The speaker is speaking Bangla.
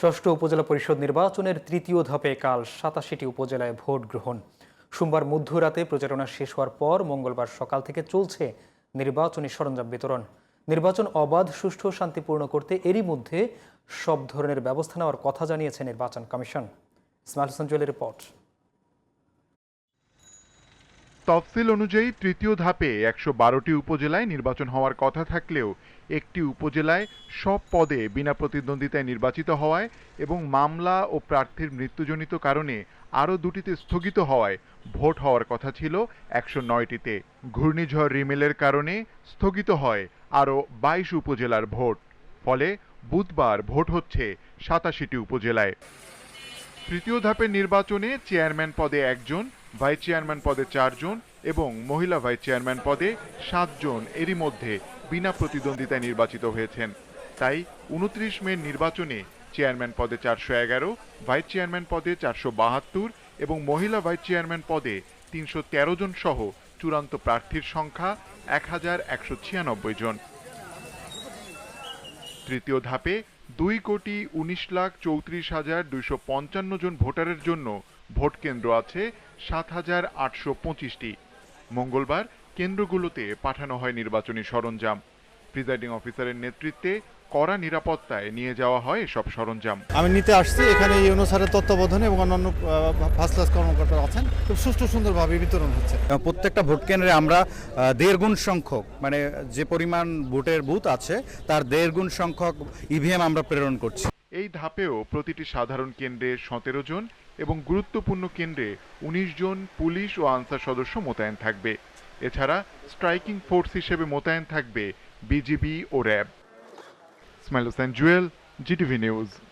ষষ্ঠ উপজেলা পরিষদ নির্বাচনের তৃতীয় ধাপে কাল সাতাশিটি উপজেলায় ভোট গ্রহণ। সোমবার মধ্যরাতে প্রচারণা শেষ হওয়ার পর মঙ্গলবার সকাল থেকে চলছে নির্বাচনী সরঞ্জাম বিতরণ। নির্বাচন অবাধ, সুষ্ঠু, শান্তিপূর্ণ করতে এরই মধ্যে সব ধরনের ব্যবস্থা নেওয়ার কথা জানিয়েছে নির্বাচন কমিশন। ইসমাইল হোসেন রিপোর্ট। তফসিল অনুযায়ী তৃতীয় ধাপে একশো বারোটি উপজেলায় নির্বাচন হওয়ার কথা থাকলেও একটি উপজেলায় সব পদে বিনা প্রতিদ্বন্দ্বিতায় নির্বাচিত হওয়ায় এবং মামলা ও প্রার্থীর মৃত্যুজনিত কারণে আরও দুটিতে স্থগিত হওয়ায় ভোট হওয়ার কথা ছিল একশো নয়টিতে। ঘূর্ণিঝড় রিমেলের কারণে স্থগিত হয় আরও বাইশ উপজেলার ভোট। ফলে বুধবার ভোট হচ্ছে সাতাশিটি উপজেলায়। তৃতীয় ধাপের নির্বাচনে চেয়ারম্যান পদে একজন ভাইস চেয়ারম্যান পদে চারজন এবং মহিলা ভাইস চেয়ারম্যান পদে সাতজন এরই মধ্যে বিনা প্রতিদ্বন্দ্বিতায় নির্বাচিত হয়েছেন। তাই উনত্রিশ মে নির্বাচনে চেয়ারম্যান পদে চারশো এগারো ভাইস চেয়ারম্যান পদে চারশো বাহাত্তর এবং মহিলা ভাইস চেয়ারম্যান পদে তিনশো তেরো জন সহ চূড়ান্ত প্রার্থীর সংখ্যা এক হাজার একশো ছিয়ানব্বই জন। তৃতীয় ধাপে দুই কোটি উনিশ লাখ চৌত্রিশ হাজার দুইশো পঞ্চান্ন জন ভোটারের জন্য ভোট কেন্দ্র আছে সাত হাজার আটশো পঁচিশটি। মঙ্গলবার কেন্দ্রগুলোতে পাঠানো হয় নির্বাচনী সরঞ্জাম। প্রিজাইডিং অফিসারের নেতৃত্বে কড়া নিরাপত্তায় নিয়ে যাওয়া হয় এসব সরঞ্জাম। আমি নিতে আসছি এখানে এই স্যারের তত্ত্বাবধানে এবং অন্যান্য ফার্স্ট ক্লাস কর্মকর্তা আছেন। খুব সুষ্ঠু সুন্দরভাবে বিতরণ হচ্ছে। প্রত্যেকটা ভোট কেন্দ্রে আমরা দেড় গুণ সংখ্যক মানে যে পরিমাণ ভোটের বুথ আছে তার দেড় গুণ সংখ্যক ইভিএম আমরা প্রেরণ করছি। এই ধাপেও প্রতিটি সাধারণ কেন্দ্রে সতেরো জন এবং গুরুত্বপূর্ণ কেন্দ্রে উনিশ জন পুলিশ ও আনসার সদস্য মোতায়েন থাকবে। এছাড়া স্ট্রাইকিং ফোর্স হিসেবে মোতায়েন থাকবে বিজিবি ও RAB. Ismail Hossain Jewel, GTV news.